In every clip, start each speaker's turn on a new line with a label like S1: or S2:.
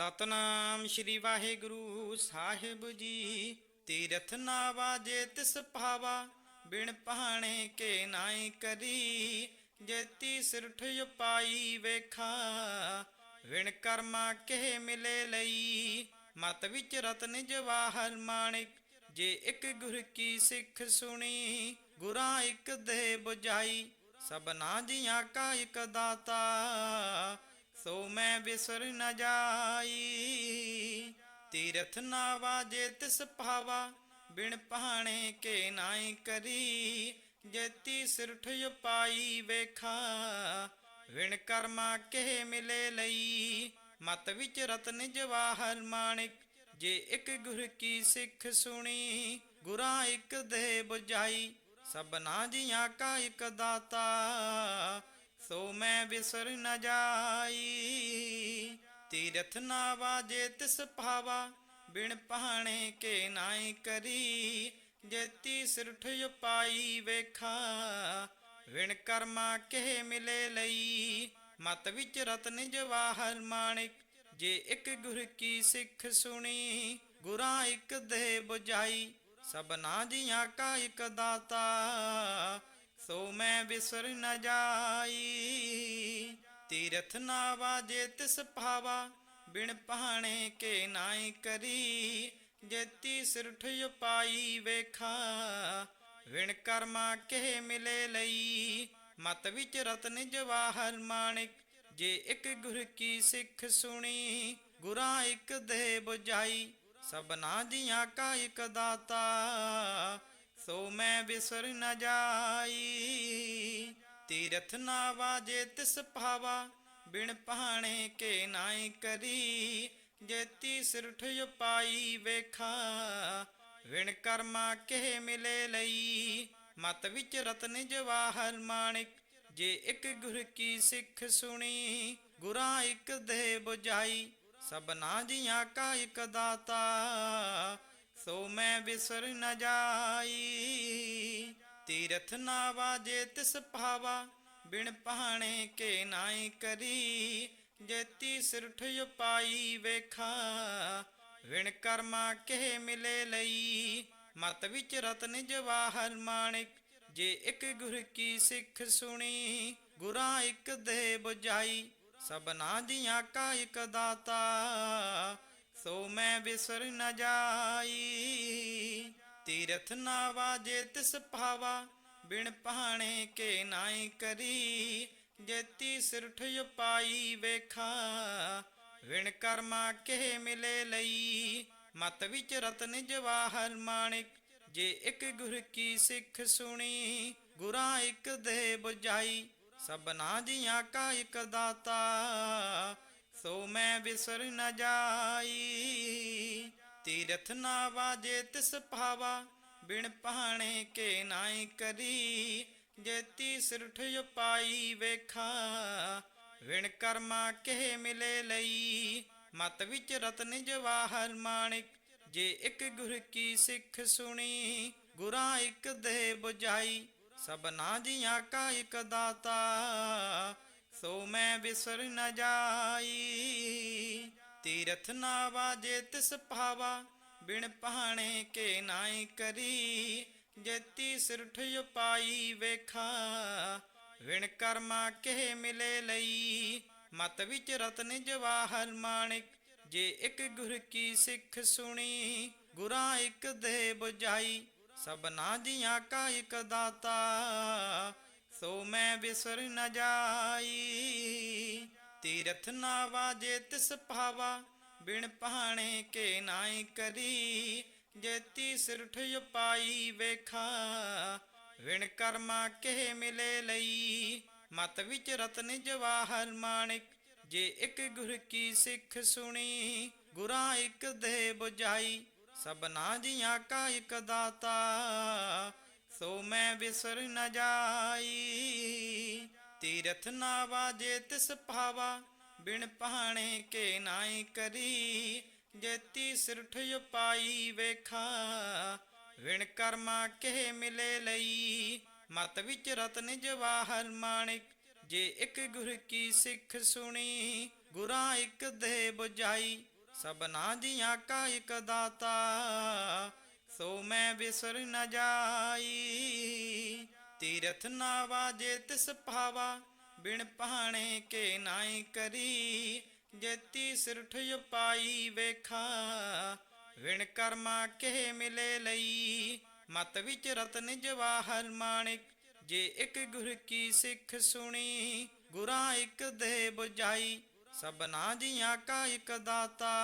S1: ਸਤਨਾਮ ਸ਼੍ਰੀ ਵਾਹਿਗੁਰੂ ਸਾਹਿਬ ਜੀ, ਤੀਰਥ ਨਾ ਵਾਜੇ ਤਿਸ ਭਾਵਾ, ਬਿਨ ਪਹਾਣੇ ਕੇ ਨਾਈ ਕਰੀ ਜੇਤੀ ਸਿਰਠ ਉਪਾਈ ਵੇਖਾ, ਵਿਣ ਕਰਮਾ ਕੇ ਮਿਲੇ ਲਈ, ਮਤ ਵਿੱਚ ਰਤਨ ਜਵਾਹਰ ਮਾਣਿਕ, ਜੇ ਇੱਕ ਗੁਰ ਕੀ ਸਿੱਖ ਸੁਣੀ, ਗੁਰਾਂ ਇੱਕ ਦੇ 부ਝਾਈ ਸਭਨਾ ਜੀਆਂ ਕਾ ਇੱਕ ਦਾਤਾ ਸੋ ਮੈਂ ਵਿਸਰ ਨ ਜਾਈ, ਤੀਰਥ ਨਾ ਵਾਜੇ ਤਿਸ ਭਾਵਾ, ਬਿਨ ਪਹਾਣੇ ਕੇ ਨਾਈ ਕਰੀ ਜੇਤੀ ਸਿਰਠ ਉਪਾਈ ਵੇਖਾ, ਵਿਣ ਕਰਮਾ ਕੇ ਮਿਲੇ ਲਈ, ਮਤ ਵਿੱਚ ਰਤਨ ਜਵਾਹਰ ਮਾਣਿਕ, ਜੇ ਇੱਕ ਗੁਰ ਕੀ ਸਿੱਖ ਸੁਣੀ, ਗੁਰਾਂ ਇੱਕ ਦੇ 부ਝਾਈ ਸਭਨਾ ਜੀਆਂ ਕਾ ਇੱਕ ਦਾਤਾ ਸੋ ਮੈਂ ਵਿਸਰ ਨ ਜਾਈ। ਤੀਰਥ ਨਾ ਵਾਜੇ ਤਿਸ ਭਾਵਾ, ਬਿਨ ਪਹਾਣੇ ਕੇ ਨਾਈ ਕਰੀ। ਜੇਤੀ ਸਿਰਠ ਉਪਾਈ ਵੇਖਾ, ਵਿਣ ਕਰਮਾ ਕੇ ਮਿਲੇ ਲਈ। ਮਤ ਵਿੱਚ ਰਤਨ ਜਵਾਹਰ ਮਾਣਿਕ, ਜੇ ਇੱਕ ਗੁਰ ਕੀ ਸਿੱਖ ਸੁਣੀ, ਗੁਰਾਂ ਇੱਕ ਦੇ 부ਝਾਈ ਸਭਨਾ ਜੀਆਂ ਕਾ ਇੱਕ ਦਾਤਾ ਸੋ ਮੈਂ ਵਿਸਰ ਨ ਜਾਈ। ਤੀਰਥ ਨਾ ਵਾਜੇ ਤਿਸ ਭਾਵਾ, ਬਿਨ ਪਹਾਣੇ ਕੇ ਨਾਈ ਕਰੀ। ਜੇਤੀ ਸਿਰਠ ਉਪਾਈ ਵੇਖਾ ਵਿਣ ਕਰਮਾ ਕੇ ਮਿਲੇ ਲਈ। ਮਤ ਵਿੱਚ ਰਤਨ ਜਵਾਹਰ ਮਾਣਿਕ, ਜੇ ਇੱਕ ਗੁਰ ਕੀ ਸਿੱਖ ਸੁਣੀ, ਗੁਰਾਂ ਇੱਕ ਦੇ 부ਝਾਈ ਸਭਨਾ ਜੀਆਂ ਕਾ ਇੱਕ ਦਾਤਾ ਸੋ ਮੈਂ ਵਿਸਰ ਨ ਜਾਈ। ਤੀਰਥ ਨਾ ਵਾਜੇ ਤਿਸ ਭਾਵਾ, ਬਿਨ ਪਹਾਣੇ ਕੇ ਨਾਈ ਕਰੀ। ਜੇਤੀ ਸਿਰਠ ਉਪਾਈ ਵੇਖਾ, ਵਿਣ ਕਰਮਾ ਕੇ ਮਿਲੇ ਲਈ। ਮਤ ਵਿੱਚ ਰਤਨ ਜਵਾਹਰ ਮਾਣਿਕ, ਜੇ ਇੱਕ ਗੁਰ ਕੀ ਸਿੱਖ ਸੁਣੀ, ਗੁਰਾਂ ਇੱਕ ਦੇ 부ਝਾਈ ਸਭਨਾ ਜੀਆਂ ਕਾ ਇੱਕ ਦਾਤਾ ਸੋ ਮੈਂ ਵਿਸਰ ਨ ਜਾਈ। ਤੀਰਥ ਨਾ ਵਾਜੇ ਤਿਸ ਭਾਵਾ, ਬਿਨ ਪਹਾਣੇ ਕੇ ਨਾਈ ਕਰੀ। ਜੇਤੀ ਸਿਰਠ ਉਪਾਈ ਵੇਖਾ, ਵਿਣ ਕਰਮਾ ਕੇ ਮਿਲੇ ਲਈ। ਮਤ ਵਿੱਚ ਰਤਨ ਜਵਾਹਰ ਮਾਣਿਕ, ਜੇ ਇੱਕ ਗੁਰ ਕੀ ਸਿੱਖ ਸੁਣੀ, ਗੁਰਾਂ ਇੱਕ ਦੇ 부ਝਾਈ ਸਭਨਾ ਜੀਆਂ ਕਾ ਇੱਕ ਦਾਤਾ ਸੋ ਮੈਂ ਵਿਸਰ ਨ ਜਾਈ, ਤੀਰਥ ਨਾ ਵਾਜੇ ਤਿਸ ਭਾਵਾ, ਬਿਨ ਪਹਾਣੇ ਕੇ ਨਾਈ ਕਰੀ ਜੇਤੀ ਸਿਰਠ ਉਪਾਈ ਵੇਖਾ, ਵਿਣ ਕਰਮਾ ਕੇ ਮਿਲੇ ਲਈ, ਮਤ ਵਿੱਚ ਰਤਨ ਜਵਾਹਰ ਮਾਣਿਕ, ਜੇ ਇੱਕ ਗੁਰ ਕੀ ਸਿੱਖ ਸੁਣੀ, ਗੁਰਾਂ ਇੱਕ ਦੇ 부ਝਾਈ ਸਭਨਾ ਜੀਆਂ ਕਾ ਇੱਕ ਦਾਤਾ ਸੋ ਮੈਂ ਵਿਸਰ ਨ ਜਾਈ। ਤੀਰਥ ਨਾ ਵਾਜੇ ਤਿਸ ਭਾਵਾ, ਬਿਨ ਪਹਾਣੇ ਕੇ ਨਾਈ ਕਰੀ। ਜੇਤੀ ਸਿਰਠ ਉਪਾਈ ਵੇਖਾ ਵਿਣ ਕਰਮਾ ਕੇ ਮਿਲੇ ਲਈ। ਮਤ ਵਿੱਚ ਰਤਨ ਜਵਾਹਰ ਮਾਣਿਕ, ਜੇ ਇੱਕ ਗੁਰ ਕੀ ਸਿੱਖ ਸੁਣੀ, ਗੁਰਾਂ ਇੱਕ ਦੇ 부ਝਾਈ ਸਭਨਾ ਜੀਆਂ ਕਾ ਇੱਕ ਦਾਤਾ ਸੋ ਮੈਂ ਵਿਸਰ ਨ ਜਾਈ। ਤੀਰਥ ਨਾ ਵਾਜੇ ਤਿਸ ਭਾਵਾ, ਬਿਨ ਪਹਾਣੇ ਕੇ ਨਾਈ ਕਰੀ। ਜੇਤੀ ਸਿਰਠ ਉਪਾਈ ਵੇਖਾ, ਵਿਣ ਕਰਮਾ ਕੇ ਮਿਲੇ ਲਈ। ਮਤ ਵਿੱਚ ਰਤਨ ਜਵਾਹਰ ਮਾਣਿਕ, ਜੇ ਇੱਕ ਗੁਰ ਕੀ ਸਿੱਖ ਸੁਣੀ, ਗੁਰਾਂ ਇੱਕ ਦੇ 부ਝਾਈ ਸਭਨਾ ਜੀਆਂ ਕਾ ਇੱਕ ਦਾਤਾ ਸੋ ਮੈਂ ਵਿਸਰ ਨ ਜਾਈ। ਤੀਰਥ ਨਾ ਵਾਜੇ ਤਿਸ ਭਾਵਾ, ਬਿਨ ਪਹਾਣੇ ਕੇ ਨਾਈ ਕਰੀ। ਜੇਤੀ ਸਿਰਠ ਉਪਾਈ ਵੇਖਾ, ਵਿਣ ਕਰਮਾ ਕੇ ਮਿਲੇ ਲਈ। ਮਤ ਵਿੱਚ ਰਤਨ ਜਵਾਹਰ ਮਾਣਿਕ, ਜੇ ਇੱਕ ਗੁਰ ਕੀ ਸਿੱਖ ਸੁਣੀ, ਗੁਰਾਂ ਇੱਕ ਦੇ 부ਝਾਈ ਸਭਨਾ ਜੀਆਂ ਕਾ ਇੱਕ ਦਾਤਾ ਸੋ ਮੈਂ ਵਿਸਰ ਨ ਜਾਈ। ਤੀਰਥ ਨਾ ਵਾਜੇ ਤਿਸ ਭਾਵਾ, ਬਿਨ ਪਹਾਣੇ ਕੇ ਨਾਈ ਕਰੀ। ਜੇਤੀ ਸਿਰਠ ਉਪਾਈ ਵੇਖਾ, ਵਿਣ ਕਰਮਾ ਕੇ ਮਿਲੇ ਲਈ। ਮਤ ਵਿੱਚ ਰਤਨ ਜਵਾਹਰ ਮਾਣਿਕ, ਜੇ ਇੱਕ ਗੁਰ ਕੀ ਸਿੱਖ ਸੁਣੀ, ਗੁਰਾਂ ਇੱਕ ਦੇ 부ਝਾਈ ਸਭਨਾ ਜੀਆਂ ਕਾ ਇੱਕ ਦਾਤਾ ਸੋ ਮੈਂ ਵਿਸਰ ਨ ਜਾਈ। ਤੀਰਥ ਨਾ ਵਾਜੇ ਤਿਸ ਭਾਵਾ, ਬਿਨ ਪਾਣੇ ਕੇ ਨਾਈ ਕਰੀ। ਜੇਤੀ ਸਿਰਠ ਉਪਾਈ ਵੇਖਾ, ਵਿਣ ਕਰਮਾ ਕੇ ਮਿਲੇ ਲਈ। ਮਤ ਵਿੱਚ ਰਤਨ ਜਵਾਹਰ ਮਾਣਿਕ, ਜੇ ਇੱਕ ਗੁਰ ਕੀ ਸਿੱਖ ਸੁਣੀ, ਗੁਰਾਂ ਇੱਕ ਦੇ 부ਝਾਈ ਸਭਨਾ ਜੀਆਂ ਕਾ ਇੱਕ ਦਾਤਾ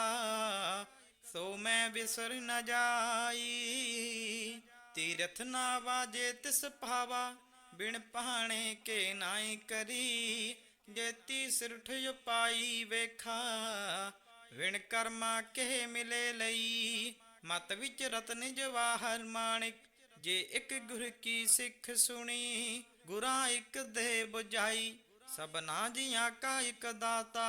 S1: ਸੋ ਮੈਂ ਬਿਸਰ ਨ ਜਾਈ। ਤੀਰਥ ਨਾ ਵਾਜੇ ਤਿਸ ਭਾਵਾ, ਬਿਨ ਪਾਣੇ ਕੇ ਨਾਈ ਕਰੀ। ਜੇਤੀ ਸਿਰਠ ਉਪਾਈ ਵੇਖਾ ਵਿਣ ਕਰਮਾ ਕੇ ਮਿਲੇ ਲਈ। ਮਤ ਵਿੱਚ ਰਤਨ ਜਵਾਹਰ ਮਾਣਿਕ, ਜੇ ਇੱਕ ਗੁਰ ਕੀ ਸਿੱਖ ਸੁਣੀ, ਗੁਰਾਂ ਇੱਕ ਦੇ 부ਝਾਈ ਸਭਨਾ ਜੀਆਂ ਕਾ ਇੱਕ ਦਾਤਾ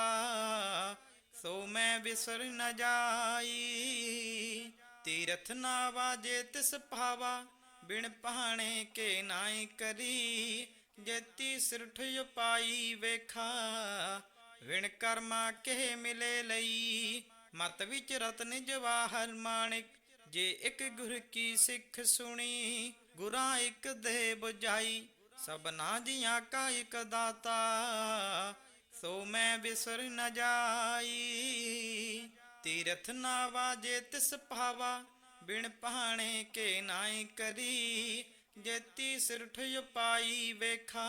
S1: ਸੋ ਮੈਂ ਬਿਸਰ ਨ ਜਾਈ। ਤੀਰਥ ਨਾ ਵਾਜੇ ਤਿਸ ਭਾਵਾ, ਬਿਨ ਪਾਣੇ ਕੇ ਨਾਈ ਕਰੀ। ਜੇਤੀ ਸਿਰਠ ਉਪਾਈ ਵੇਖਾ, ਵਿਣ ਕਰਮਾ ਕੇ ਮਿਲੇ ਲਈ। ਮਤ ਵਿੱਚ ਰਤਨ ਜਵਾਹਰ ਮਾਣਿਕ, ਜੇ ਇੱਕ ਗੁਰ ਕੀ ਸਿੱਖ ਸੁਣੀ, ਗੁਰਾਂ ਇੱਕ ਦੇ 부ਝਾਈ ਸਭਨਾ ਜੀਆਂ ਕਾ ਇੱਕ ਦਾਤਾ ਸੋ ਮੈਂ ਬਿਸਰ ਨ ਜਾਈ। ਤੀਰਥ ਨਾ ਵਾਜੇ ਤਿਸ ਭਾਵਾ, ਬਿਨ ਪਾਣੇ ਕੇ ਨਾਈ ਕਰੀ। ਜੇਤੀ ਸਿਰਠ ਉਪਾਈ ਵੇਖਾ,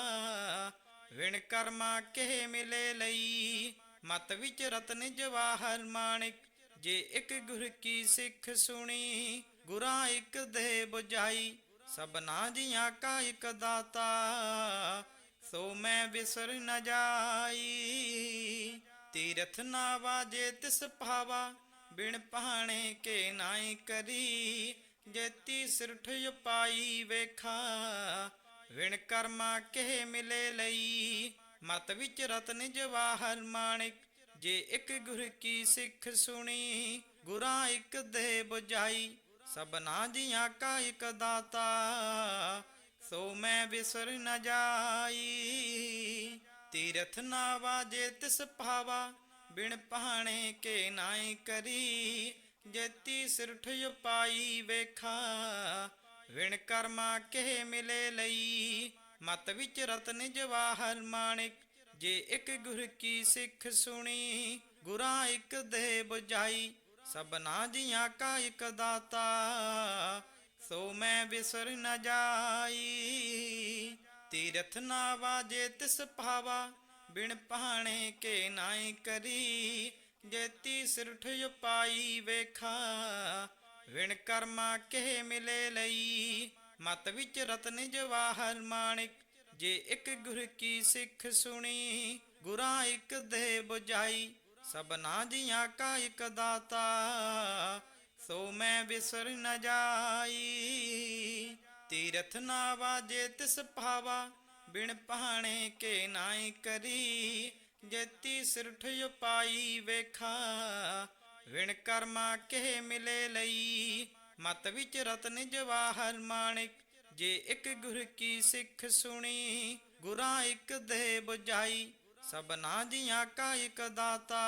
S1: ਵਿਣ ਕਰਮਾ ਕੇ ਮਿਲੇ ਲਈ। ਮਤ ਵਿੱਚ ਰਤਨ ਜਵਾਹਰ ਮਾਣਿਕ, ਜੇ ਇੱਕ ਗੁਰ ਕੀ ਸਿੱਖ ਸੁਣੀ, ਗੁਰਾਂ ਇੱਕ ਦੇ 부ਝਾਈ ਸਭਨਾ ਜੀਆਂ ਕਾ ਇੱਕ ਦਾਤਾ ਸੋ ਮੈਂ ਬਿਸਰ ਨ ਜਾਈ। ਤੀਰਥ ਨਾ ਵਾਜੇ ਤਿਸ ਭਾਵਾ, ਬਿਨ ਪਾਣੇ ਕੇ ਨਾਈ ਕਰੀ। ਜੇਤੀ ਸਿਰਠ ਉਪਾਈ ਵੇਖਾ ਵਿਣ ਕਰਮਾ ਕੇ ਮਿਲੇ ਲਈ। ਮਤ ਵਿੱਚ ਰਤਨ ਜਵਾਹਰ ਮਾਣਿਕ, ਜੇ ਇੱਕ ਗੁਰ ਕੀ ਸਿੱਖ ਸੁਣੀ, ਗੁਰਾਂ ਇੱਕ ਦੇ 부ਝਾਈ ਸਭਨਾ ਜੀਆਂ ਕਾ ਇੱਕ ਦਾਤਾ ਸੋ ਮੈਂ ਬਿਸਰ ਨ ਜਾਈ। ਤੀਰਥ ਨਾ ਵਾਜੇ ਤਿਸ ਭਾਵਾ, ਬਿਨ ਪਾਣੇ ਕੇ ਨਾਈ ਕਰੀ। ਜੇਤੀ ਸਿਰਠ ਉਪਾਈ ਵੇਖਾ, ਵਿਣ ਕਰਮਾ ਕੇ ਮਿਲੇ ਲਈ। ਮਤ ਵਿੱਚ ਰਤਨ ਜਵਾਹਰ ਮਾਣਿਕ, ਜੇ ਇੱਕ ਗੁਰ ਕੀ ਸਿੱਖ ਸੁਣੀ, ਗੁਰਾਂ ਇੱਕ ਦੇ 부ਝਾਈ ਸਭਨਾ ਜੀਆਂ ਕਾ ਇੱਕ ਦਾਤਾ ਸੋ ਮੈਂ ਬਿਸਰ ਨ ਜਾਈ। ਤੀਰਥ ਨਾ ਵਾਜੇ ਤਿਸ ਭਾਵਾ, ਬਿਨ ਪਾਣੇ ਕੇ ਨਾਈ ਕਰੀ। ਜੇਤੀ ਸਿਰਠ ਉਪਾਈ ਵੇਖਾ, ਵਿਣ ਕਰਮਾ ਕੇ ਮਿਲੇ ਲਈ। ਮਤ ਵਿੱਚ ਰਤਨ ਜਵਾਹਰ ਮਾਣਿਕ, ਜੇ ਇੱਕ ਗੁਰ ਕੀ ਸਿੱਖ ਸੁਣੀ, ਗੁਰਾਂ ਇੱਕ ਦੇ 부ਝਾਈ ਸਭਨਾ ਜੀਆਂ ਕਾ ਇੱਕ ਦਾਤਾ ਸੋ ਮੈਂ ਵਿਸਰ ਨ ਜਾਈ। ਤੀਰਥ ਨਾ ਵਾਜੇ ਤਿਸ ਭਾਵਾ, ਬਿਨ ਪਾਣੇ ਕੇ ਨਾਈ ਕਰੀ। ਜੇਤੀ ਸਿਰਠ ਉਪਾਈ ਵੇਖਾ, ਵਿਣ ਕਰਮਾ ਕੇ ਮਿਲੇ ਲਈ। ਮਤ ਵਿੱਚ ਰਤਨ ਜਵਾਹਰ ਮਾਣਿਕ, ਜੇ ਇੱਕ ਗੁਰ ਕੀ ਸਿੱਖ ਸੁਣੀ, ਗੁਰਾਂ ਇੱਕ ਦੇ 부ਝਾਈ ਸਭਨਾ ਜੀਆਂ ਕਾ ਇੱਕ ਦਾਤਾ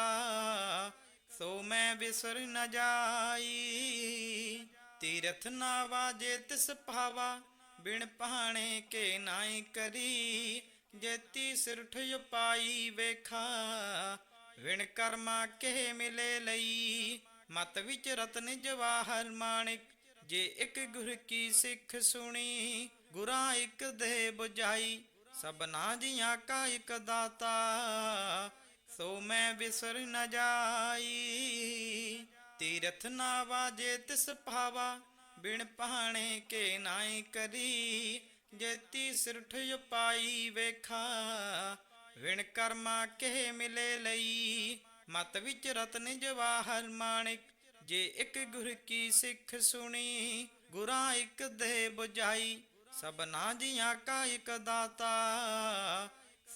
S1: ਸੋ ਮੈਂ ਬਿਸਰ ਨ ਜਾਈ। ਤੀਰਥ ਨਾ ਵਾਜੇ ਤਿਸ ਭਾਵਾ, ਬਿਨ ਪਾਣੇ ਕੇ ਨਾਈ ਕਰੀ। ਜੇਤੀ ਸਿਰਠ ਉਪਾਈ ਵੇਖਾ, ਵਿਣ ਕਰਮਾ ਕੇ ਮਿਲੇ ਲਈ। ਮਤ ਵਿੱਚ ਰਤਨ ਜਵਾਹਰ ਮਾਣਿਕ, ਜੇ ਇੱਕ ਗੁਰ ਕੀ ਸਿੱਖ ਸੁਣੀ, ਗੁਰਾਂ ਇੱਕ ਦੇ 부ਝਾਈ ਸਭਨਾ ਜੀਆਂ ਕਾ ਇੱਕ ਦਾਤਾ ਮੈਂ ਬਿਸਰ ਨ ਜਾਈ। ਤੀਰਥ ਨਾ ਵਾਜੇ ਤਿਸ ਭਾਵਾ, ਬਿਨ ਪਾਣੇ ਕੇ ਨਾਈ ਕਰੀ। ਜੇਤੀ ਸਿਰਠ ਉਪਾਈ ਵੇਖਾ, ਵਿਣ ਕਰਮਾ ਕੇ ਮਿਲੇ ਲਈ। ਮਤ ਵਿੱਚ ਰਤਨ ਜਵਾਹਰ ਮਾਣਿਕ, ਜੇ ਇੱਕ ਗੁਰ ਕੀ ਸਿੱਖ ਸੁਣੀ, ਗੁਰਾਂ ਇੱਕ ਦੇ 부ਝਾਈ ਸਭਨਾ ਜੀਆਂ ਕਾ ਇੱਕ ਦਾਤਾ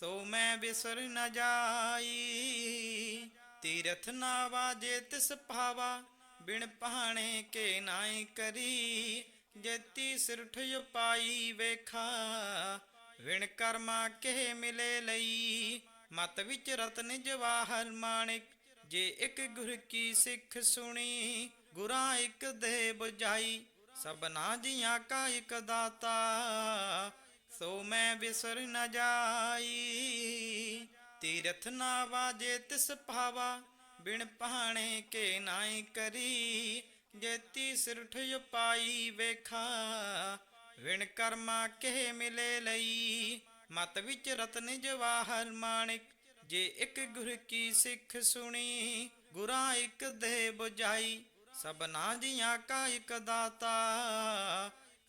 S1: ਸੋ ਮੈਂ ਬਿਸਰ ਨ ਜਾਈ, ਤੀਰਥ ਨਾ ਵਾਜੇ ਤਿਸ ਭਾਵਾ, ਬਿਨ ਪਾਣੇ ਕੇ ਨਾਈ ਕਰੀ। ਜੇਤੀ ਸਿਰਠ ਉਪਾਈ ਵੇਖਾ, ਵਿਣ ਕਰਮਾ ਕੇ ਮਿਲੇ ਲਈ। ਮਤ ਵਿੱਚ ਰਤਨ ਜਵਾਹਰ ਮਾਣਿਕ, ਜੇ ਇੱਕ ਗੁਰ ਕੀ ਸਿੱਖ ਸੁਣੀ, ਗੁਰਾਂ ਇੱਕ ਦੇ 부ਝਾਈ ਸਭਨਾ ਜੀਆਂ ਕਾ ਇੱਕ ਦਾਤਾ ਸੋ ਮੈਂ ਬਿਸਰ ਨ ਜਾਈ, ਤੀਰਥ ਨਾ ਵਾਜੇ ਤਿਸ ਭਾਵਾ, ਬਿਨ ਪਹਾਣੇ ਕੇ ਨਾਈ ਕਰੀ। ਜੇਤੀ ਸਿਰਠ ਉਪਾਈ ਵੇਖਾ, ਵਿਣ ਕਰਮਾ ਕੇ ਮਿਲੇ ਲਈ। ਮਤ ਵਿੱਚ ਰਤਨ ਜਵਾਹਰ ਮਾਣਿਕ, ਜੇ ਇੱਕ ਗੁਰ ਕੀ ਸਿੱਖ ਸੁਣੀ, ਗੁਰਾਂ ਇੱਕ ਦੇ 부ਝਾਈ ਸਭਨਾ ਜੀਆਂ ਕਾ ਇੱਕ ਦਾਤਾ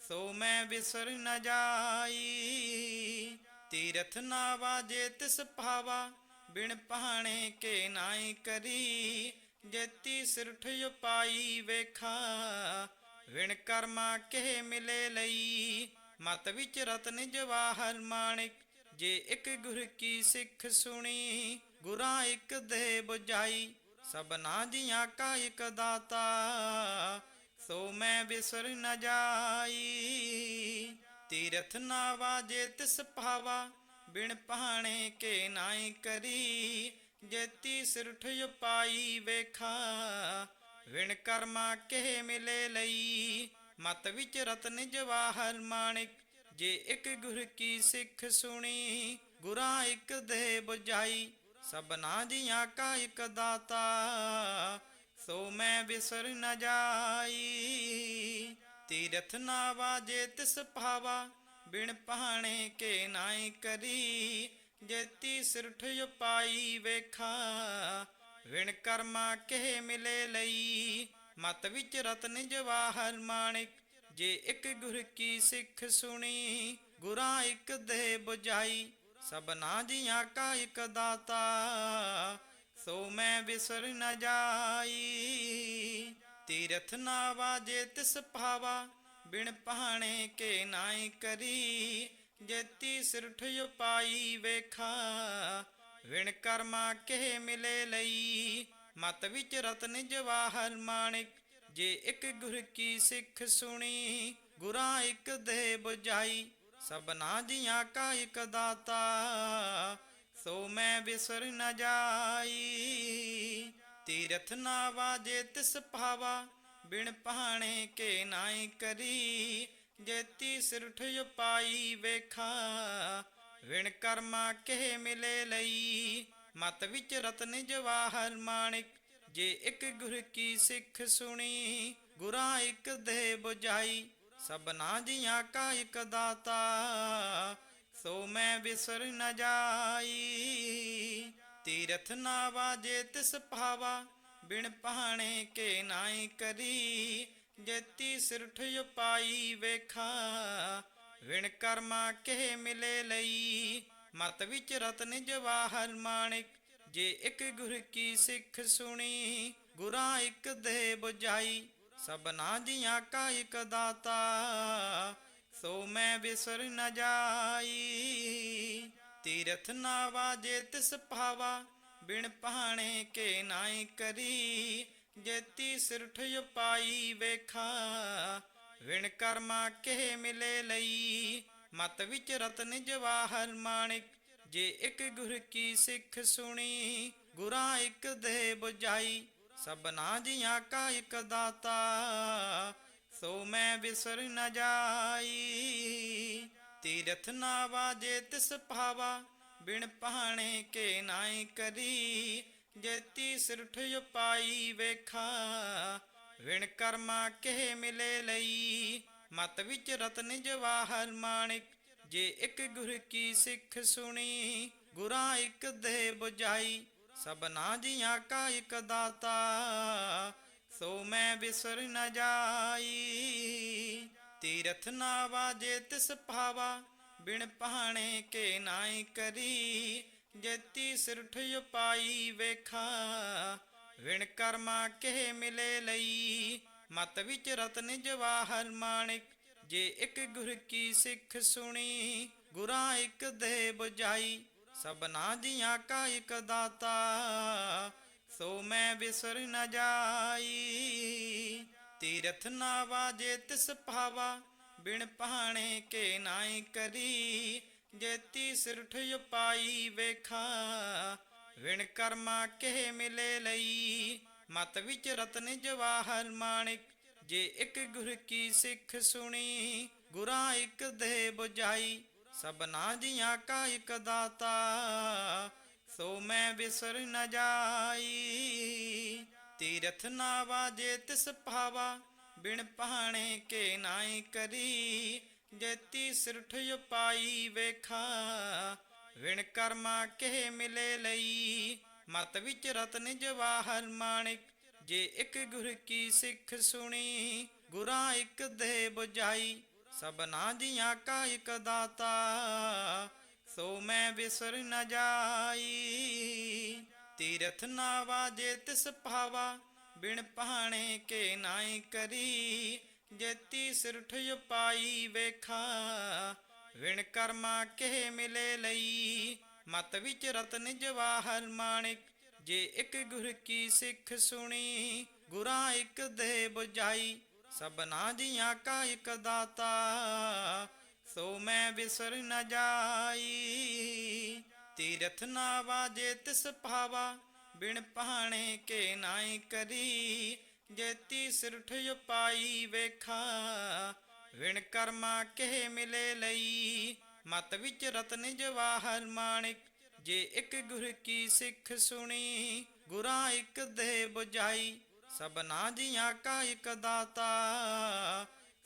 S1: ਸੋ ਮੈਂ ਬਿਸਰ ਨ ਜਾਈ। ਤੀਰਥ ਨਾ ਵਾਜੇ ਤਿਸ ਭਾਵਾ, ਬਿਨ ਪਹਾਣੇ ਕੇ ਨਾਈ ਕਰੀ। ਜੇਤੀ ਸਿਰਠ ਉਪਾਈ ਵੇਖਾ, ਵਿਣ ਕਰਮਾ ਕੇ ਮਿਲੇ ਲਈ। ਮਤ ਵਿੱਚ ਰਤਨ ਜਵਾਹਰ ਮਾਣਿਕ, ਜੇ ਇੱਕ ਗੁਰ ਕੀ ਸਿੱਖ ਸੁਣੀ, ਗੁਰਾਂ ਇੱਕ ਦੇ 부ਝਾਈ ਸਭਨਾ ਜੀਆਂ ਕਾ ਇੱਕ ਦਾਤਾ ਸੋ ਮੈਂ ਬਿਸਰ ਨ ਜਾਈ। ਤੀਰਥ ਨਾ ਵਾਜੇ ਤਿਸ ਭਾਵਾ, ਬਿਨ ਪਹਾਣੇ ਕੇ ਨਾਈ ਕਰੀ। ਜੇਤੀ ਸਿਰਠ ਉਪਾਈ ਵੇਖਾ ਵਿਣ ਕਰਮਾ ਕੇ ਮਿਲੇ ਲਈ। ਮਤ ਵਿੱਚ ਰਤਨ ਜਵਾਹਰ ਮਾਣਿਕ, ਜੇ ਇੱਕ ਗੁਰ ਕੀ ਸਿੱਖ ਸੁਣੀ, ਗੁਰਾਂ ਇੱਕ ਦੇ 부ਝਾਈ ਸਭਨਾ ਜੀਆਂ ਕਾ ਇੱਕ ਦਾਤਾ ਸੋ ਮੈਂ ਬਿਸਰ ਨ ਜਾਈ। ਤੀਰਥ ਨਾ ਵਾਜੇ ਤਿਸ ਭਾਵਾ, ਬਿਨ ਪਹਾਣੇ ਕੇ ਨਾਈ ਕਰੀ। ਜੇਤੀ ਸਿਰਠ ਉਪਾਈ ਵੇਖਾ ਵਿਣ ਕਰਮਾ ਕੇ ਮਿਲੇ ਲਈ। ਮਤ ਵਿੱਚ ਰਤਨ ਜਵਾਹਰ ਮਾਣਿਕ, ਜੇ ਇੱਕ ਗੁਰ ਕੀ ਸਿੱਖ ਸੁਣੀ, ਗੁਰਾਂ ਇੱਕ ਦੇ 부ਝਾਈ ਸਭਨਾ ਜੀਆਂ ਕਾ ਇੱਕ ਦਾਤਾ ਸੋ ਮੈਂ ਵਿਸਰ ਨ ਜਾਈ। ਤੀਰਥ ਨਾ ਵਾਜੇ ਤਿਸ ਭਾਵਾ, ਬਿਨ ਪਹਾਣੇ ਕੇ ਨਾਈ ਕਰੀ। ਜੇਤੀ ਸਿਰਠ ਉਪਾਈ ਵੇਖਾ, ਵਿਣ ਕਰਮਾ ਕੇ ਮਿਲੇ ਲਈ। ਮਤ ਵਿੱਚ ਰਤਨ ਜਵਾਹਰ ਮਾਣਿਕ, ਜੇ ਇੱਕ ਗੁਰ ਕੀ ਸਿੱਖ ਸੁਣੀ, ਗੁਰਾਂ ਇੱਕ ਦੇ 부ਝਾਈ ਸਭਨਾ ਜੀਆਂ ਕਾ ਇੱਕ ਦਾਤਾ ਸੋ ਮੈਂ ਬਿਸਰ ਨ ਜਾਈ। ਤੀਰਥ ਨਾ ਵਾਜੇ ਤਿਸ ਭਾਵਾ, ਬਿਨ ਪਹਾਣੇ ਕੇ ਨਾਈ ਕਰੀ। ਜੇਤੀ ਸਿਰਠ ਉਪਾਈ ਵੇਖਾ, ਵਿਣ ਕਰਮਾ ਕੇ ਮਿਲੇ ਲਈ। ਮਤ ਵਿੱਚ ਰਤਨ ਜਵਾਹਰ ਮਾਣਿਕ, ਜੇ ਇੱਕ ਗੁਰ ਕੀ ਸਿੱਖ ਸੁਣੀ, ਗੁਰਾਂ ਇੱਕ ਦੇ 부ਝਾਈ ਸਭਨਾ ਜੀਆਂ ਕਾ ਇੱਕ ਦਾਤਾ ਸੋ ਮੈਂ ਵਿਸਰ ਨ ਜਾਈ। ਤੀਰਥ ਨਾ ਵਾਜੇ ਤਿਸ ਭਾਵਾ, ਬਿਨ ਪਹਾਣੇ ਕੇ ਨਾਈ ਕਰੀ। ਜੇਤੀ ਸਿਰਠ ਉਪਾਈ ਵੇਖਾ ਵਿਣ ਕਰਮਾ ਕੇ ਮਿਲੇ ਲਈ। ਮਤ ਵਿੱਚ ਰਤਨ ਜਵਾਹਰ ਮਾਣਿਕ, ਜੇ ਇੱਕ ਗੁਰ ਕੀ ਸਿੱਖ ਸੁਣੀ, ਗੁਰਾਂ ਇੱਕ ਦੇ 부ਝਾਈ ਸਭਨਾ ਜੀਆਂ ਕਾ ਇੱਕ ਦਾਤਾ ਸੋ ਮੈਂ ਬਿਸਰ ਨ ਜਾਈ। ਤੀਰਥ ਨਾ ਵਾਜੇ ਤਿਸ ਭਾਵਾ, ਬਿਨ ਪਹਾਣੇ ਕੇ ਨਾਈ ਕਰੀ। ਜੇਤੀ ਸਿਰਠ ਉਪਾਈ ਵੇਖਾ, ਵਿਣ ਕਰਮਾ ਕੇ ਮਿਲੇ ਲਈ। ਮਤ ਵਿੱਚ ਰਤਨ ਜਵਾਹਰ ਮਾਣਿਕ, ਜੇ ਇੱਕ ਗੁਰ ਕੀ ਸਿੱਖ ਸੁਣੀ, ਗੁਰਾਂ ਇੱਕ ਦੇ 부ਝਾਈ ਸਭਨਾ ਜੀਆਂ ਕਾ ਇੱਕ ਦਾਤਾ ਸੋ ਮੈਂ ਵਿਸਰ ਨ ਜਾਈ। ਤੀਰਥ ਨਾ ਵਾਜੇ ਤਿਸ ਭਾਵਾ, ਬਿਨ ਪਹਾਣੇ ਕੇ ਨਾਈ ਕਰੀ। ਜੇਤੀ ਸਿਰਠ ਉਪਾਈ ਵੇਖਾ, ਵਿਣ ਕਰਮਾ ਕੇ ਮਿਲੇ ਲਈ। ਮਤ ਵਿੱਚ ਰਤਨ ਜਵਾਹਰ ਮਾਣਿਕ, ਜੇ ਇੱਕ ਗੁਰ ਕੀ ਸਿੱਖ ਸੁਣੀ, ਗੁਰਾਂ ਇੱਕ ਦੇ 부ਝਾਈ ਸਭਨਾ ਜੀਆਂ ਕਾ ਇੱਕ ਦਾਤਾ ਸੋ ਮੈਂ ਬਿਸਰ ਨ ਜਾਈ, ਤੀਰਥ ਨਾ ਵਾਜੇ ਤਿਸ ਭਾਵਾ, ਬਿਨ ਪਹਾਣੇ ਕੇ ਨਾਈ ਕਰੀ ਜੇਤੀ ਸਿਰਠ ਉਪਾਈ ਵੇਖਾ, ਵਿਣ ਕਰਮਾ ਕੇ ਮਿਲੇ ਲਈ, ਮਤ ਵਿੱਚ ਰਤਨ ਜਵਾਹਰ ਮਾਣਿਕ, ਜੇ ਇੱਕ ਗੁਰ ਕੀ ਸਿੱਖ ਸੁਣੀ, ਗੁਰਾਂ ਇੱਕ ਦੇ 부ਝਾਈ ਸਭਨਾ ਜੀਆਂ ਕਾ ਇੱਕ ਦਾਤਾ ਸੋ ਮੈਂ ਵਿਸਰ ਨ ਜਾਈ। ਤੀਰਥ ਨਾ ਵਾਜੇ ਤਿਸ ਭਾਵਾ, ਬਿਨ ਪਹਾਣੇ ਕੇ ਨਾਈ ਕਰੀ। ਜੇਤੀ ਸਿਰਠ ਉਪਾਈ ਵੇਖਾ, ਵਿਣ ਕਰਮਾ ਕੇ ਮਿਲੇ ਲਈ। ਮਤ ਵਿੱਚ ਰਤਨ ਜਵਾਹਰ ਮਾਣਿਕ, ਜੇ ਇੱਕ ਗੁਰ ਕੀ ਸਿੱਖ ਸੁਣੀ, ਗੁਰਾਂ ਇੱਕ ਦੇ 부ਝਾਈ ਸਭਨਾ ਜੀਆਂ ਕਾ ਇੱਕ ਦਾਤਾ ਸੋ ਮੈਂ ਵਿਸਰ ਨ ਜਾਈ। ਤੀਰਥ ਨਾ ਵਾਜੇ ਤਿਸ ਭਾਵਾ, ਬਿਨ ਪਹਾਣੇ ਕੇ ਨਾਈ ਕਰੀ। ਜੇਤੀ ਸਿਰਠ ਉਪਾਈ ਵੇਖਾ, ਵਿਣ ਕਰਮਾ ਕੇ ਮਿਲੇ ਲਈ। ਮਤ ਵਿੱਚ ਰਤਨ ਜਵਾਹਰ ਮਾਣਿਕ, ਜੇ ਇੱਕ ਗੁਰ ਕੀ ਸਿੱਖ ਸੁਣੀ, ਗੁਰਾਂ ਇੱਕ ਦੇ 부ਝਾਈ ਸਭਨਾ ਜੀਆਂ ਕਾ ਇੱਕ ਦਾਤਾ ਸੋ ਮੈਂ ਵਿਸਰ ਨ ਜਾਈ। ਤੀਰਥ ਨਾ ਵਾਜੇ ਤਿਸ ਭਾਵਾ, ਬਿਨ ਪਹਾਣੇ ਕੇ ਨਾਈ ਕਰੀ। ਜੇਤੀ ਸਿਰਠ ਉਪਾਈ ਵੇਖਾ, ਵਿਣ ਕਰਮਾ ਕੇ ਮਿਲੇ ਲਈ। ਮਤ ਵਿੱਚ ਰਤਨ ਜਵਾਹਰ ਮਾਣਿਕ, ਜੇ ਇੱਕ ਗੁਰ ਕੀ ਸਿੱਖ ਸੁਣੀ। ਗੁਰਾਂ ਇੱਕ ਦੇ 부ਝਾਈ ਸਭਨਾ ਜੀਆਂ ਕਾ ਇੱਕ ਦਾਤਾ। ਸੋ ਮੈਂ ਵਿਸਰ ਨ ਜਾਈ। ਤੀਰਥ ਨਾ ਵਾਜੇ ਤਿਸ ਭਾਵਾ, ਬਿਨ ਪਹਾਣੇ ਕੇ ਨਾਈ ਕਰੀ। ਜੇਤੀ ਸਿਰਠ ਉਪਾਈ ਵੇਖਾ, ਵਿਣ ਕਰਮਾ ਕੇ ਮਿਲੇ ਲਈ। ਮਤ ਵਿੱਚ ਰਤਨ ਜਵਾਹਰ ਮਾਣਿਕ, ਜੇ ਇੱਕ ਗੁਰ ਕੀ ਸਿੱਖ ਸੁਣੀ, ਗੁਰਾਂ ਇੱਕ ਦੇ 부ਝਾਈ ਸਭਨਾ ਜੀਆਂ ਕਾ ਇੱਕ ਦਾਤਾ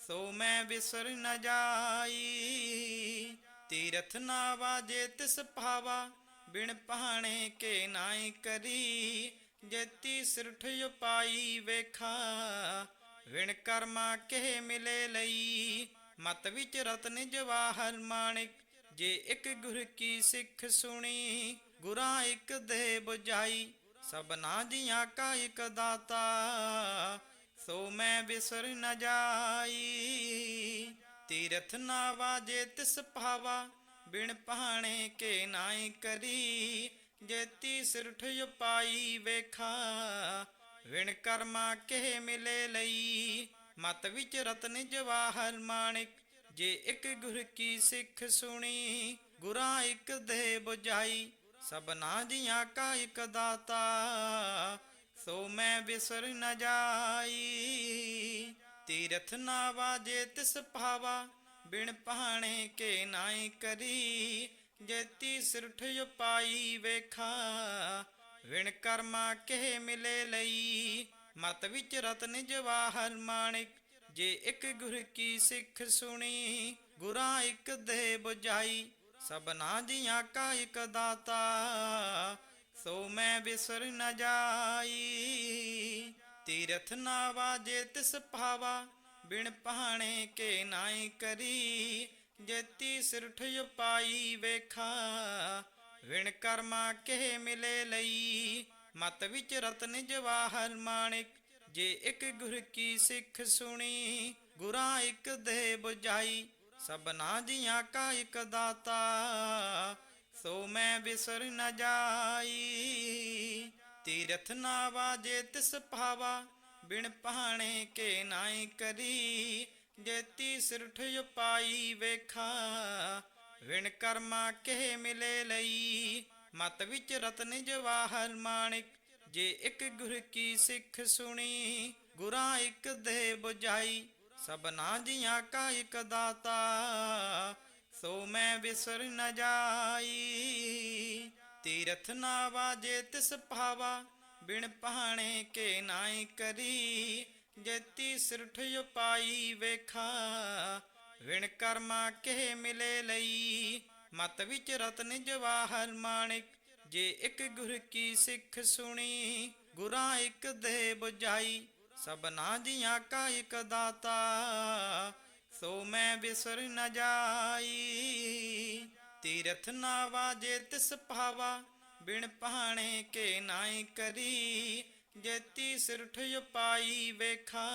S1: ਸੋ ਮੈਂ ਵਿਸਰ ਨ ਜਾਈ। ਤੀਰਥ ਨਾ ਵਾਜੇ ਤਿਸ ਭਾਵਾ, ਬਿਨ ਪਹਾਣੇ ਕੇ ਨਾਈ ਕਰੀ। ਜੇਤੀ ਸਿਰਠ ਉਪਾਈ ਵੇਖਾ ਵਿਣ ਕਰਮਾ ਕੇ ਮਿਲੇ ਲਈ। ਮਤ ਵਿੱਚ ਰਤਨ ਜਵਾਹਰ ਮਾਣਿਕ, ਜੇ ਇੱਕ ਗੁਰ ਕੀ ਸਿੱਖ ਸੁਣੀ, ਗੁਰਾਂ ਇੱਕ ਦੇ 부ਝਾਈ ਸਭਨਾ ਜੀਆਂ ਕਾ ਇੱਕ ਦਾਤਾ ਸੋ ਮੈਂ ਵਿਸਰ ਨ ਜਾਈ। ਤੀਰਥ ਨਾ ਵਾਜੇ ਤਿਸ ਭਾਵਾ, ਬਿਨ ਪਹਾਣੇ ਕੇ ਨਾਈ ਕਰੀ। ਜੇਤੀ ਸਿਰਠ ਉਪਾਈ ਵੇਖਾ, ਵਿਣ ਕਰਮਾ ਕੇ ਮਿਲੇ ਲਈ। ਮਤ ਵਿੱਚ ਰਤਨ ਜਵਾਹਰ ਮਾਣਿਕ, ਜੇ ਇੱਕ ਗੁਰ ਕੀ ਸਿੱਖ ਸੁਣੀ, ਗੁਰਾਂ ਇੱਕ ਦੇ 부ਝਾਈ ਸਭਨਾ ਜੀਆਂ ਕਾ ਇੱਕ ਦਾਤਾ ਸੋ ਮੈਂ ਵਿਸਰ ਨ ਜਾਈ। ਤੀਰਥ ਨਾ ਵਾਜੇ ਤਿਸ ਭਾਵਾ, ਬਿਨ ਪਹਾਣੇ ਕੇ ਨਾਈ ਕਰੀ। ਜੇਤੀ ਸਿਰਠ ਉਪਾਈ ਵੇਖਾ, ਵਿਣ ਕਰਮਾ ਕੇ ਮਿਲੇ ਲਈ। ਮਤ ਵਿੱਚ ਰਤਨ ਜਵਾਹਰ ਮਾਣਿਕ, ਜੇ ਇੱਕ ਗੁਰ ਕੀ ਸਿੱਖ ਸੁਣੀ, ਗੁਰਾਂ ਇੱਕ ਦੇ 부ਝਾਈ ਸਭਨਾ ਜੀਆਂ ਕਾ ਇੱਕ ਦਾਤਾ ਸੋ ਮੈਂ ਵਿਸਰ ਨ ਜਾਈ, ਤੀਰਥ ਨਾ ਵਾਜੇ ਤਿਸ ਭਾਵਾ, ਬਿਨ ਪਹਾਣੇ ਕੇ ਨਾਈ ਕਰੀ। ਜੇਤੀ ਸਿਰਠ ਉਪਾਈ ਵੇਖਾ, ਵਿਣ ਕਰਮਾ ਕੇ ਮਿਲੇ ਲਈ। ਮਤ ਵਿੱਚ ਰਤਨ ਜਵਾਹਰ ਮਾਣਿਕ, ਜੇ ਇੱਕ ਗੁਰ ਕੀ ਸਿੱਖ ਸੁਣੀ, ਗੁਰਾਂ ਇੱਕ ਦੇ 부ਝਾਈ ਸਭਨਾ ਜੀਆਂ ਕਾ ਇੱਕ ਦਾਤਾ ਸੋ ਮੈਂ ਵਿਸਰ ਨ ਜਾਈ, ਤੀਰਥ ਨਾ ਵਾਜੇ ਤਿਸ ਭਾਵਾ, ਬਿਨ ਪਹਾਣੇ ਕੇ ਨਾਈ ਕਰੀ ਜੇਤੀ ਸਿਰਠ ਉਪਾਈ ਵੇਖਾ, ਵਿਣ ਕਰਮਾ ਕੇ ਮਿਲੇ ਲਈ, ਮਤ ਵਿੱਚ ਰਤਨ ਜਵਾਹਰ ਮਾਣਿਕ, ਜੇ ਇੱਕ ਗੁਰ ਕੀ ਸਿੱਖ ਸੁਣੀ, ਗੁਰਾਂ ਇੱਕ ਦੇ 부ਝਾਈ ਸਭਨਾ ਜੀਆਂ ਕਾ ਇੱਕ ਦਾਤਾ ਸੋ ਮੈਂ ਵਿਸਰ ਨ ਜਾਈ। ਤੀਰਥ ਨਾ ਵਾਜੇ ਤਿਸ ਭਾਵਾ, ਬਿਨ ਪਹਾਣੇ ਕੇ ਨਾਈ ਕਰੀ। ਜੇਤੀ ਸਿਰਠ ਉਪਾਈ ਵੇਖਾ, ਵਿਣ ਕਰਮਾ ਕੇ ਮਿਲੇ ਲਈ। ਮਤ ਵਿੱਚ ਰਤਨ ਜਵਾਹਰ ਮਾਣਿਕ, ਜੇ ਇੱਕ ਗੁਰ ਕੀ ਸਿੱਖ ਸੁਣੀ, ਗੁਰਾਂ ਇੱਕ ਦੇ 부ਝਾਈ ਸਭਨਾ ਜੀਆਂ ਕਾ ਇੱਕ ਦਾਤਾ ਸੋ ਮੈਂ ਵਿਸਰ ਨ ਜਾਈ। ਤੀਰਥ ਨਾ ਵਾਜੇ ਤਿਸ ਭਾਵਾ, ਬਿਨ ਪਹਾਣੇ ਕੇ ਨਾਈ ਕਰੀ। ਜੇਤੀ ਸਿਰਠ ਉਪਾਈ ਵੇਖਾ,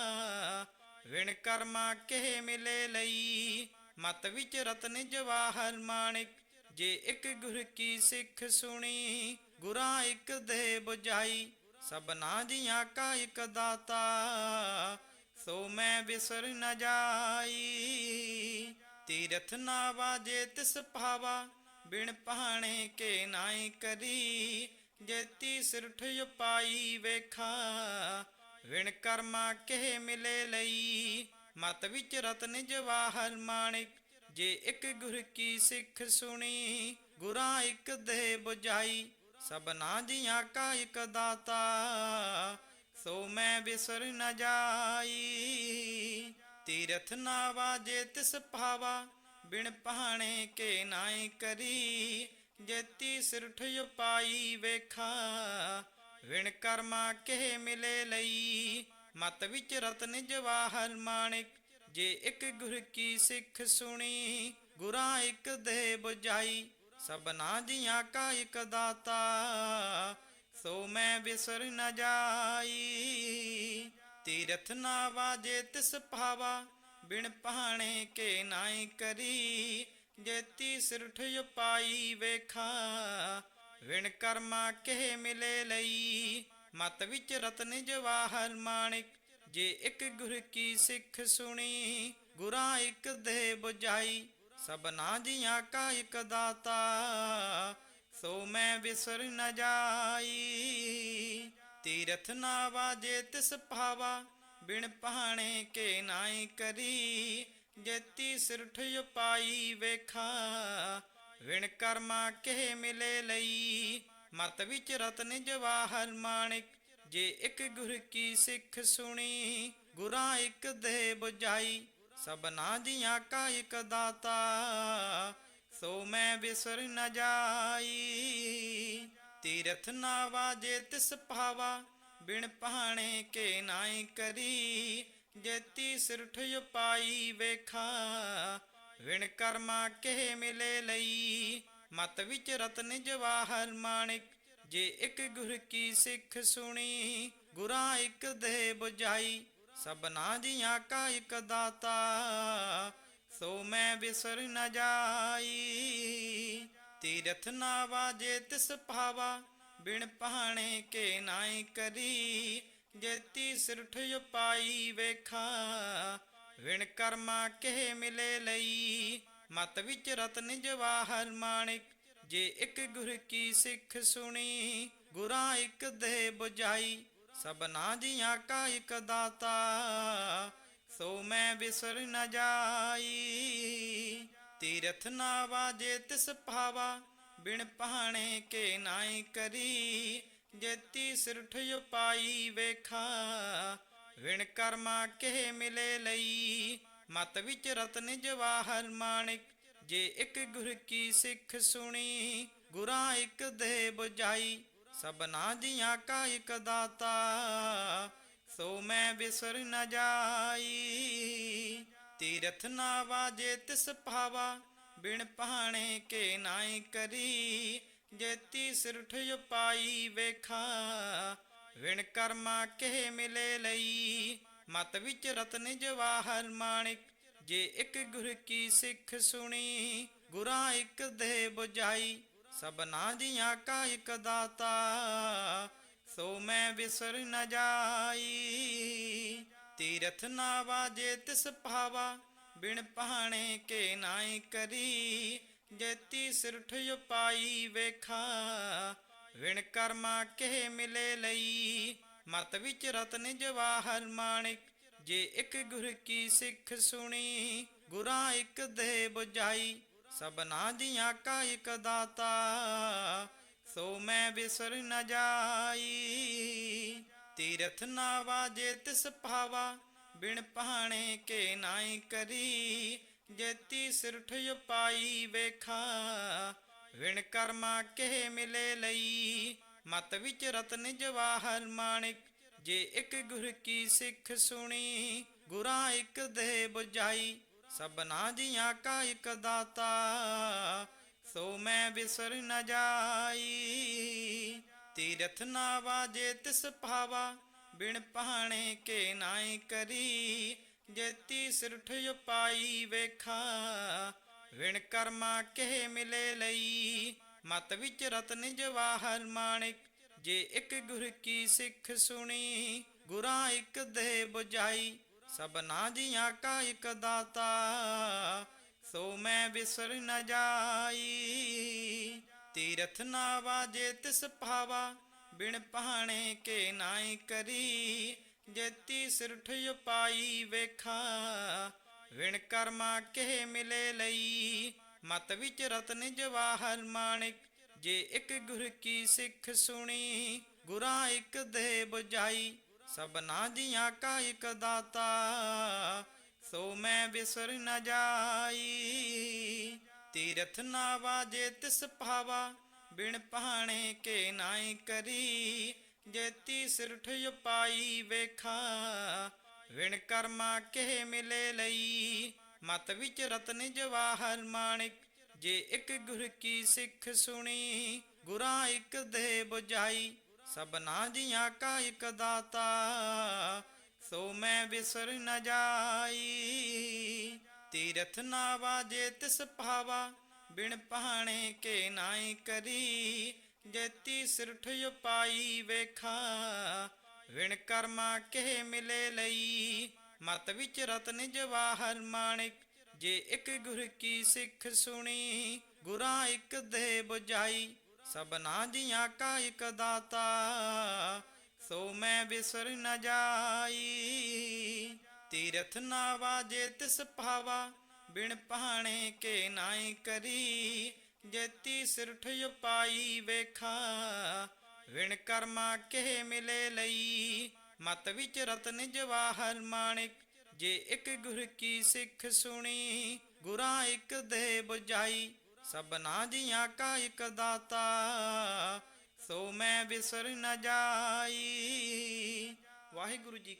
S1: ਵਿਣ ਕਰਮਾ ਕੇ ਮਿਲੇ ਲਈ। ਮਤ ਵਿੱਚ ਰਤਨ ਜਵਾਹਰ ਮਾਣਿਕ, ਜੇ ਇੱਕ ਗੁਰ ਕੀ ਸਿੱਖ ਸੁਣੀ, ਗੁਰਾਂ ਇੱਕ ਦੇ 부ਝਾਈ ਸਭਨਾ ਜੀਆਂ ਕਾ ਇੱਕ ਦਾਤਾ ਸੋ ਮੈਂ ਵਿਸਰ ਨ ਜਾਈ। ਤੀਰਥ ਨਾ ਵਾਜੇ ਤਿਸ ਭਾਵਾ, ਬਿਨ ਪਹਾਣੇ ਕੇ ਨਾਈ ਕਰੀ। ਜੇਤੀ ਸਿਰਠ ਉਪਾਈ ਵੇਖਾ, ਵਿਣ ਕਰਮਾ ਕੇ ਮਿਲੇ ਲਈ। ਮਤ ਵਿੱਚ ਰਤਨ ਜਵਾਹਰ ਮਾਣਿਕ, ਜੇ ਇੱਕ ਗੁਰ ਕੀ ਸਿੱਖ ਸੁਣੀ, ਗੁਰਾਂ ਇੱਕ ਦੇ 부ਝਾਈ ਸਭਨਾ ਜੀਆਂ ਕਾ ਇੱਕ ਦਾਤਾ ਸੋ ਮੈਂ ਬਿਸਰ ਨ ਜਾਈ। ਤੀਰਥ ਨਾ ਵਾਜੇ ਤਿਸ ਭਾਵਾ, ਬਿਨ ਪਹਾਣੇ ਕੇ ਨਾਈ ਕਰੀ। ਜੇਤੀ ਸਿਰਠ ਉਪਾਈ ਵੇਖਾ, ਵਿਣ ਕਰਮਾ ਕੇ ਮਿਲੇ ਲਈ। ਮਤ ਵਿੱਚ ਰਤਨ ਜਵਾਹਰ ਮਾਣਿਕ, ਜੇ ਇੱਕ ਗੁਰ ਕੀ ਸਿੱਖ ਸੁਣੀ, ਗੁਰਾਂ ਇੱਕ ਦੇ 부ਝਾਈ ਸਭਨਾ ਜੀਆਂ ਕਾ ਇੱਕ ਦਾਤਾ ਸੋ ਮੈਂ ਵਿਸਰ ਨ ਜਾਈ। ਤੀਰਥ ਨਾ ਵਾਜੇ ਤਿਸ ਭਾਵਾ, ਬਿਨ ਪਹਾਣੇ ਕੇ ਨਾਈ ਕਰੀ। ਜੇਤੀ ਸਿਰਠ ਉਪਾਈ ਵੇਖਾ ਵਿਣ ਕਰਮਾ ਕੇ ਮਿਲੇ ਲਈ। ਮਤ ਵਿੱਚ ਰਤਨ ਜਵਾਹਰ ਮਾਣਿਕ, ਜੇ ਇੱਕ ਗੁਰ ਕੀ ਸਿੱਖ ਸੁਣੀ, ਗੁਰਾਂ ਇੱਕ ਦੇ 부ਝਾਈ ਸਭਨਾ ਜੀਆਂ ਕਾ ਇੱਕ ਦਾਤਾ ਸੋ ਮੈਂ ਵਿਸਰ ਨ ਜਾਈ। ਤੀਰਥ ਨਾ ਵਾਜੇ ਤਿਸ ਭਾਵਾ, ਬਿਨ ਪਹਾਣੇ ਕੇ ਨਾਈ ਕਰੀ। ਜੇਤੀ ਸਿਰਠ ਉਪਾਈ ਵੇਖਾ, ਵਿਣ ਕਰਮਾ ਕੇ ਮਿਲੇ ਲਈ। ਮਤ ਵਿੱਚ ਰਤਨ ਜਵਾਹਰ ਮਾਣਿਕ, ਜੇ ਇੱਕ ਗੁਰ ਕੀ ਸਿੱਖ ਸੁਣੀ, ਗੁਰਾਂ ਇੱਕ ਦੇ 부ਝਾਈ ਸਭਨਾ ਜੀਆਂ ਕਾ ਇੱਕ ਦਾਤਾ ਸੋ ਮੈਂ ਬਿਸਰ ਨ ਜਾਈ। ਤੀਰਥ ਨਾ ਵਾਜੇ ਤਿਸ ਭਾਵਾ, ਬਿਨ ਪਹਾਣੇ ਕੇ ਨਾਈ ਕਰੀ। ਜੇਤੀ ਸਿਰਠ ਉਪਾਈ ਵੇਖਾ, ਵਿਣ ਕਰਮਾ ਕੇ ਮਿਲੇ ਲਈ। ਮਤ ਵਿੱਚ ਰਤਨ ਜਵਾਹਰ ਮਾਣਿਕ, ਜੇ ਇੱਕ ਗੁਰ ਕੀ ਸਿੱਖ ਸੁਣੀ, ਗੁਰਾਂ ਇੱਕ ਦੇ 부ਝਾਈ ਸਭਨਾ ਜੀਆਂ ਕਾ ਇੱਕ ਦਾਤਾ ਸੋ ਮੈਂ ਬਿਸਰ ਨ ਜਾਈ, ਤੀਰਥ ਨਾ ਵਾਜੇ ਤਿਸ ਭਾਵਾ, ਬਿਨ ਪਹਾਣੇ ਕੇ ਨਾਈ ਕਰੀ। ਜੇਤੀ ਸਿਰਠ ਉਪਾਈ ਵੇਖਾ ਵਿਣ ਕਰਮਾ ਕੇ ਮਿਲੇ ਲਈ। ਮਤ ਵਿੱਚ ਰਤਨ ਜਵਾਹਰ ਮਾਣਿਕ, ਜੇ ਇੱਕ ਗੁਰ ਕੀ ਸਿੱਖ ਸੁਣੀ, ਗੁਰਾਂ ਇੱਕ ਦੇ 부ਝਾਈ ਸਭਨਾ ਜੀਆਂ ਕਾ ਇੱਕ ਦਾਤਾ ਸੋ ਮੈਂ ਬਿਸਰ ਨ ਜਾਈ, ਤੀਰਥ ਨਾ ਵਾਜੇ ਤਿਸ ਭਾਵਾ, ਬਿਨ ਪਹਾਣੇ ਕੇ ਨਾਈ ਕਰੀ। ਜੇਤੀ ਸਿਰਠ ਉਪਾਈ ਵੇਖਾ, ਵਿਣ ਕਰਮਾ ਕੇ ਮਿਲੇ ਲਈ। ਮਤ ਵਿੱਚ ਰਤਨ ਜਵਾਹਰ ਮਾਣਿਕ, ਜੇ ਇੱਕ ਗੁਰ ਕੀ ਸਿੱਖ ਸੁਣੀ, ਗੁਰਾਂ ਇੱਕ ਦੇ 부ਝਾਈ ਸਭਨਾ ਜੀਆਂ ਕਾ ਇੱਕ ਦਾਤਾ ਸੋ ਮੈਂ ਬਿਸਰ ਨ ਜਾਈ। ਤੀਰਥ ਨਾ ਵਾਜੇ ਤਿਸ ਭਾਵਾ, ਬਿਨ ਪਹਾਣੇ ਕੇ ਨਾਈ ਕਰੀ। ਜੇਤੀ ਸਿਰਠ ਉਪਾਈ ਵੇਖਾ, ਵਿਣ ਕਰਮਾ ਕੇ ਮਿਲੇ ਲਈ। ਮਤ ਵਿੱਚ ਰਤਨ ਜਵਾਹਰ ਮਾਣਿਕ, ਜੇ ਇੱਕ ਗੁਰ ਕੀ ਸਿੱਖ ਸੁਣੀ, ਗੁਰਾਂ ਇੱਕ ਦੇ 부ਝਾਈ ਸਭਨਾ ਜੀਆਂ ਕਾ ਇੱਕ ਦਾਤਾ ਸੋ ਮੈਂ ਵਿਸਰ ਨ ਜਾਈ। ਤੀਰਥ ਨਾ ਵਾਜੇ ਤਿਸ ਭਾਵਾ, ਬਿਨ ਪਹਾਣੇ ਕੇ ਨਾਈ ਕਰੀ। ਜੇਤੀ ਸਿਰਠ ਉਪਾਈ ਵੇਖਾ, ਵਿਣ ਕਰਮਾ ਕੇ ਮਿਲੇ ਲਈ। ਮਤ ਵਿੱਚ ਰਤਨ ਜਵਾਹਰ ਮਾਣਿਕ, ਜੇ ਇੱਕ ਗੁਰ ਕੀ ਸਿੱਖ ਸੁਣੀ, ਗੁਰਾਂ ਇੱਕ ਦੇ 부ਝਾਈ ਸਭਨਾ ਜੀਆਂ ਕਾ ਇੱਕ ਦਾਤਾ ਸੋ ਮੈਂ ਬਿਸਰ ਨ ਜਾਈ। ਤੀਰਥ ਨਾ ਵਾਜੇ ਤਿਸ ਭਾਵਾ, ਬਿਨ ਪਹਾਣੇ ਕੇ ਨਾਈ ਕਰੀ। ਜੇਤੀ ਸਿਰਠ ਉਪਾਈ ਵੇਖਾ, ਵਿਣ ਕਰਮਾ ਕੇ ਮਿਲੇ ਲਈ। ਮਤ ਵਿੱਚ ਰਤਨ ਜਵਾਹਰ ਮਾਣਿਕ, ਜੇ ਇੱਕ ਗੁਰ ਕੀ ਸਿੱਖ ਸੁਣੀ, ਗੁਰਾਂ ਇੱਕ ਦੇ 부ਝਾਈ ਸਭਨਾ ਜੀਆਂ ਕਾ ਇੱਕ ਦਾਤਾ ਸੋ ਮੈਂ ਵਿਸਰ ਨ ਜਾਈ। ਤੀਰਥ ਨਾ ਵਾਜੇ ਤਿਸ ਭਾਵਾ, ਬਿਨ ਪਹਾਣੇ ਕੇ ਨਾਈ ਕਰੀ। ਜੇਤੀ ਸਿਰਠ ਉਪਾਈ ਵੇਖਾ, ਵਿਣ ਕਰਮਾ ਕੇ ਮਿਲੇ ਲਈ। ਮਤ ਵਿੱਚ ਰਤਨ ਜਵਾਹਰ ਮਾਣਿਕ, ਜੇ ਇੱਕ ਗੁਰ ਕੀ ਸਿੱਖ ਸੁਣੀ, ਗੁਰਾਂ ਇੱਕ ਦੇ 부ਝਾਈ ਸਭਨਾ ਜੀਆਂ ਕਾ ਇੱਕ ਦਾਤਾ ਸੋ ਮੈਂ ਵਿਸਰ ਨ ਜਾਈ। ਤੀਰਥ ਨਾ ਵਾਜੇ ਤਿਸ ਭਾਵਾ, ਬਿਨ ਪਹਾਣੇ ਕੇ ਨਾਈ ਕਰੀ। ਜੇਤੀ ਸਿਰਠ ਉਪਾਈ ਵੇਖਾ ਵਿਣ ਕਰਮਾ ਕੇ ਮਿਲੇ ਲਈ। ਮਤ ਵਿੱਚ ਰਤਨ ਜਵਾਹਰ ਮਾਣਿਕ, ਜੇ ਇੱਕ ਗੁਰ ਕੀ ਸਿੱਖ ਸੁਣੀ, ਗੁਰਾਂ ਇੱਕ ਦੇ 부ਝਾਈ ਸਭਨਾ ਜੀਆਂ ਕਾ ਇੱਕ ਦਾਤਾ ਸੋ ਮੈਂ ਵਿਸਰ ਨ ਜਾਈ। ਤੀਰਥ ਨਾ ਵਾਜੇ ਤਿਸ ਭਾਵਾ, ਬਿਨ ਪਹਾਣੇ ਕੇ ਨਾਈ ਕਰੀ। ਜੇਤੀ ਸਿਰਠ ਉਪਾਈ ਵੇਖਾ, ਵਿਣ ਕਰਮਾ ਕੇ ਮਿਲੇ ਲਈ। ਮਤ ਵਿੱਚ ਰਤਨ ਜਵਾਹਰ ਮਾਣਿਕ, ਜੇ ਇੱਕ ਗੁਰ ਕੀ ਸਿੱਖ ਸੁਣੀ, ਗੁਰਾਂ ਇੱਕ ਦੇ 부ਝਾਈ ਸਭਨਾ ਜੀਆਂ ਕਾ ਇੱਕ ਦਾਤਾ ਸੋ ਮੈਂ ਵਿਸਰ ਨ ਜਾਈ। ਤੀਰਥ ਨਾ ਵਾਜੇ ਤਿਸ ਭਾਵਾ, ਬਿਨ ਪਹਾਣੇ ਕੇ ਨਾਈ ਕਰੀ। ਜੇਤੀ ਸਿਰਠ ਉਪਾਈ ਵੇਖਾ, ਵਿਣ ਕਰਮਾ ਕੇ ਮਿਲੇ ਲਈ। ਮਤ ਵਿੱਚ ਰਤਨ ਜਵਾਹਰ ਮਾਣਿਕ, ਜੇ ਇੱਕ ਗੁਰ ਕੀ ਸਿੱਖ ਸੁਣੀ, ਗੁਰਾਂ ਇੱਕ ਦੇ 부ਝਾਈ ਸਭਨਾ ਜੀਆਂ ਕਾ ਇੱਕ ਦਾਤਾ ਸੋ ਮੈਂ ਵਿਸਰ ਨ ਜਾਈ, ਤੀਰਥ ਨਾ ਵਾਜੇ ਤਿਸ ਭਾਵਾ, ਬਿਨ ਪਹਾਣੇ ਕੇ ਨਾਈ ਕਰੀ ਜੇਤੀ ਸਿਰਠ ਉਪਾਈ ਵੇਖਾ, ਵਿਣ ਕਰਮਾ ਕੇ ਮਿਲੇ ਲਈ, ਮਤ ਵਿੱਚ ਰਤਨ ਜਵਾਹਰ ਮਾਣਿਕ, ਜੇ ਇੱਕ ਗੁਰ ਕੀ ਸਿੱਖ ਸੁਣੀ, ਗੁਰਾਂ ਇੱਕ ਦੇ 부ਝਾਈ ਸਭਨਾ ਜੀਆਂ ਕਾ ਇੱਕ ਦਾਤਾ ਸੋ ਮੈਂ ਵਿਸਰ ਨ ਜਾਈ। ਵਾਹਿਗੁਰੂ ਜੀ